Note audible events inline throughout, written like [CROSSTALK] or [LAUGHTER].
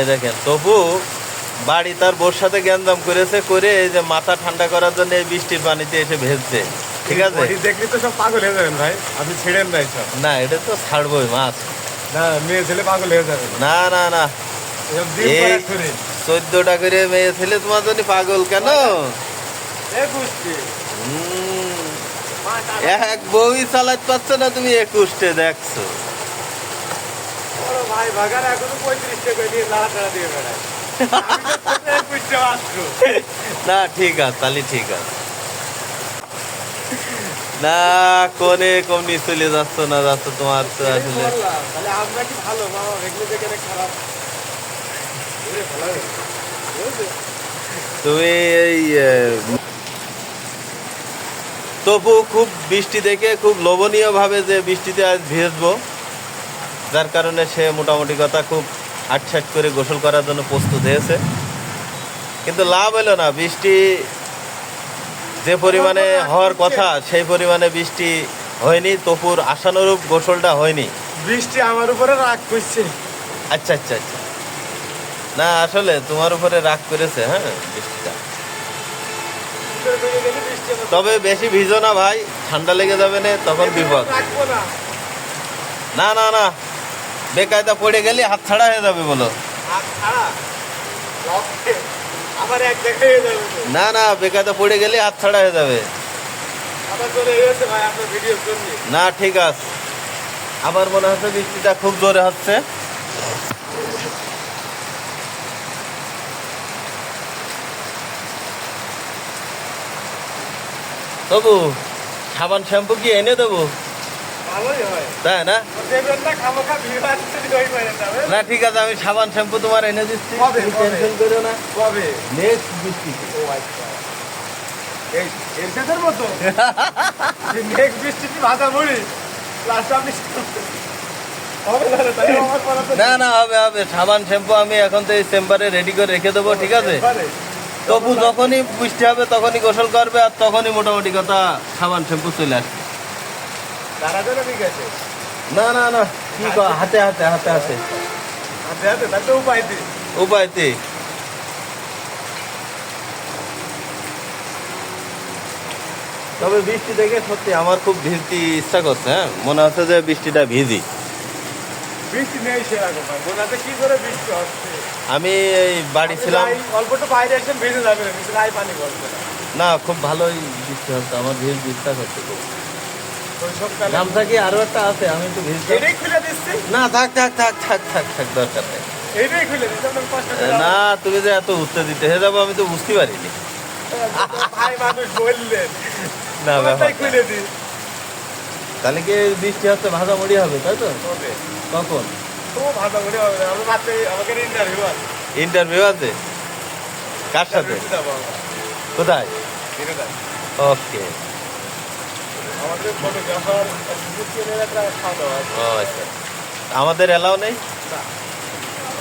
এই দেখেন তবু বাড়ি তার বোর সাথে গ্যান্দাম করেছে করে এই যে মাথা ঠান্ডা করার জন্য এই বৃষ্টির পানিতে এসে ভেজছে। ঠিক আছে? দেখলে তো সব পাগল হয়ে যাবেন ভাই আপনি ছেড়েন না সব না এটা তো ছাড়বই মাছ। না মেয়ে ছেলে পাগল হয়ে যাবে। না না না। চোদ্দটা করে মেয়ে ছেলে তোমার জন্য পাগল কেন? এক বউই চালাতে পারছ না তুমি একুশটে দেখছ। ভাই ভাগার এখনও দিয়ে দিয়ে বেড়ায়। না ঠিক আছে তাহলে ঠিক আছে। না কোনে কমনি চলে যাচ্ছ না যাচ্ছ তোমার তো আসলে আমরা কি ভালো? মামা এগুলো খারাপ। ওরে ভালো হয়েছে। বুঝলে? তুমি এই তবু খুব বৃষ্টি দেখে খুব লোভনীয় ভাবে যে বৃষ্টিতে আজ ভিজবো। যার কারণে সে মোটামুটি কথা খুব আটসাট করে গোসল করার জন্য প্রস্তুত হয়েছে। কিন্তু লাভ হলো না বৃষ্টি যে পরিমাণে হওয়ার কথা সেই পরিমাণে বৃষ্টি হয়নি তপুর আশানুরূপ গোসলটা হয়নি। বৃষ্টি আমার উপরে রাগ করছে। আচ্ছা আচ্ছা আচ্ছা। না আসলে তোমার উপরে রাগ করেছে হ্যাঁ বৃষ্টিটা। তবে বেশি ভিজো না ভাই ঠান্ডা লেগে যাবে না তখন বিপদ। না। না না না বেকায়দা পড়ে গেলে হাত ছাড়া হয়ে যাবে বলো। না না বেকায়দা পড়ে গেলে হাত ছাড়া হয়ে যাবে। না ঠিক আছে। আমার মনে হচ্ছে বৃষ্টিটা খুব জোরে হচ্ছে। তবু সাবান শ্যাম্পু কি এনে দেবো? তাই না? ঠিক আছে আমি সাবান শ্যাম্পু তোমার এনে দিচ্ছি? টেনশন করো না। কবে? নেক্সট বৃষ্টিতে। ও আচ্ছা। এই এরশাদের মতো? [LAUGHS] নেক্সট বৃষ্টিতে ভাজা মুড়ি? লাস্ট আপনি হবে [LAUGHS] না না হবে হবে। সাবান শ্যাম্পু আমি এখন তো এই চেম্বারে রেডি করে রেখে দেবো ঠিক আছে? তবু যখনই বৃষ্টি হবে তখনই গোসল করবে আর তখনই মোটামুটি কথা সাবান শ্যাম্পু চলে আসবে। না না না কি হাতে হাতে হাতে হাতে। উপায়তে তবে বৃষ্টি দেখে সত্যি আমার খুব ভিজতে ইচ্ছা করছে হ্যাঁ? মনে হচ্ছে যে বৃষ্টিটা ভিজি। বৃষ্টি নেই সেরকম কি করে বৃষ্টি হচ্ছে? আমি এই বাড়ি ছিলাম অল্প একটু বাইরে এসে ভেজে যাবে না পানি পড়বে না না খুব ভালোই বৃষ্টি হচ্ছে আমার ভিজতে ইচ্ছা করছে খুব। গামছা কি আরও একটা আছে? আমি একটু ভিজতে এটাই খুলে দিচ্ছি। না থাক থাক থাক থাক থাক থাক দরকার নেই। এইটাই খুলে দিচ্ছি না তুমি যে এত উত্তর দিতে যাব আমি তো বুঝতে পারিনি। ভাই মানুষ বললেন। না ব্যাপার খুলে দিই। তাহলে কি বৃষ্টি হচ্ছে ভাজা মুড়ি হবে তাই তো? কখন? ইন্টারভিউ আছে। কার সাথে। কোথায়? ওকে আমাদের ফটোগ্রাফার। ও আচ্ছা। আমাদের এলাও নেই?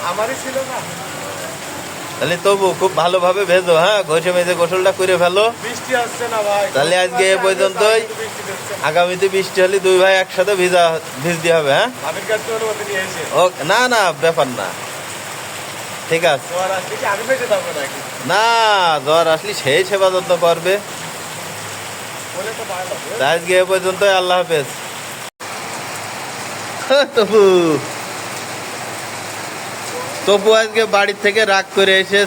আমারই ছিল না। তাহলে তবু খুব ভালোভাবে ভেজো হ্যাঁ? ঘষে মেজে গোসলটা করে ফেলো। বৃষ্টি আসছে না ভাই। তাহলে আজকে এ পর্যন্তই। আগামীতে বৃষ্টি হলে দুই ভাই একসাথে ভিজা ভিজতে হবে হ্যাঁ? ও না না ব্যাপার না। ঠিক আছে। না জ্বর আসলে সেই সেবা যত্ন করবে। আজকে এ পর্যন্ত আল্লাহ হাফেজ। তবু তবু আজকে বাড়ির থেকে রাগ করে এসে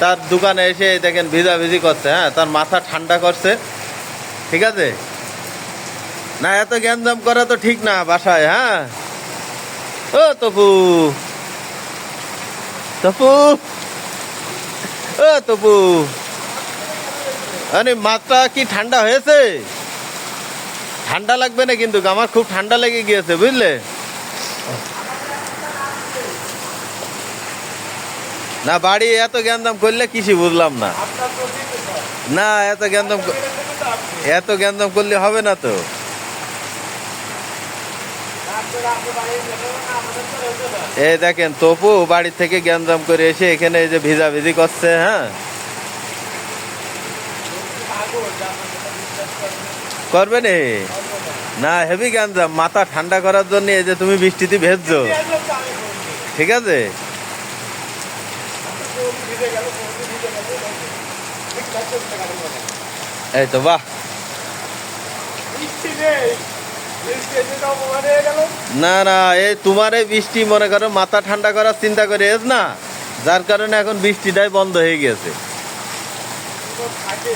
তার দোকানে এসে দেখেন ভিজা ভিজি করছে হ্যাঁ তার মাথা ঠান্ডা করছে। ঠিক আছে? না, এত জ্ঞানজাম করা তো ঠিক না বাসায় হ্যাঁ? ও তপু তপু ও তপু আরে মাথা কি ঠান্ডা হয়েছে? ঠান্ডা লাগবে না কিন্তু, আমার খুব ঠান্ডা লেগে গিয়েছে, বুঝলে? না, বাড়ি এত জ্ঞানদাম করলে কিছু বুঝলাম না। না, এত জ্ঞানদাম এত জ্ঞানদাম করলে হবে না তো। এই দেখেন, তপু বাড়ি থেকে জ্ঞানদাম করে এসে এখানে এই যে ভিজা ভিজি করছে হ্যাঁ পাগল যে আপনার কথা বিশ্বাস করবেন করবে নে? না, হেভি জ্ঞানদাম মাথা ঠান্ডা করার জন্য এই যে তুমি বৃষ্টিতে ভেজছো। ঠিক আছে? এই তো, বাহ। না না, এই তোমার এই বৃষ্টি, মনে করো, মাথা ঠান্ডা করার চিন্তা করে এস না? যার কারণে এখন বৃষ্টিটাই বন্ধ হয়ে গেছে। থাকে।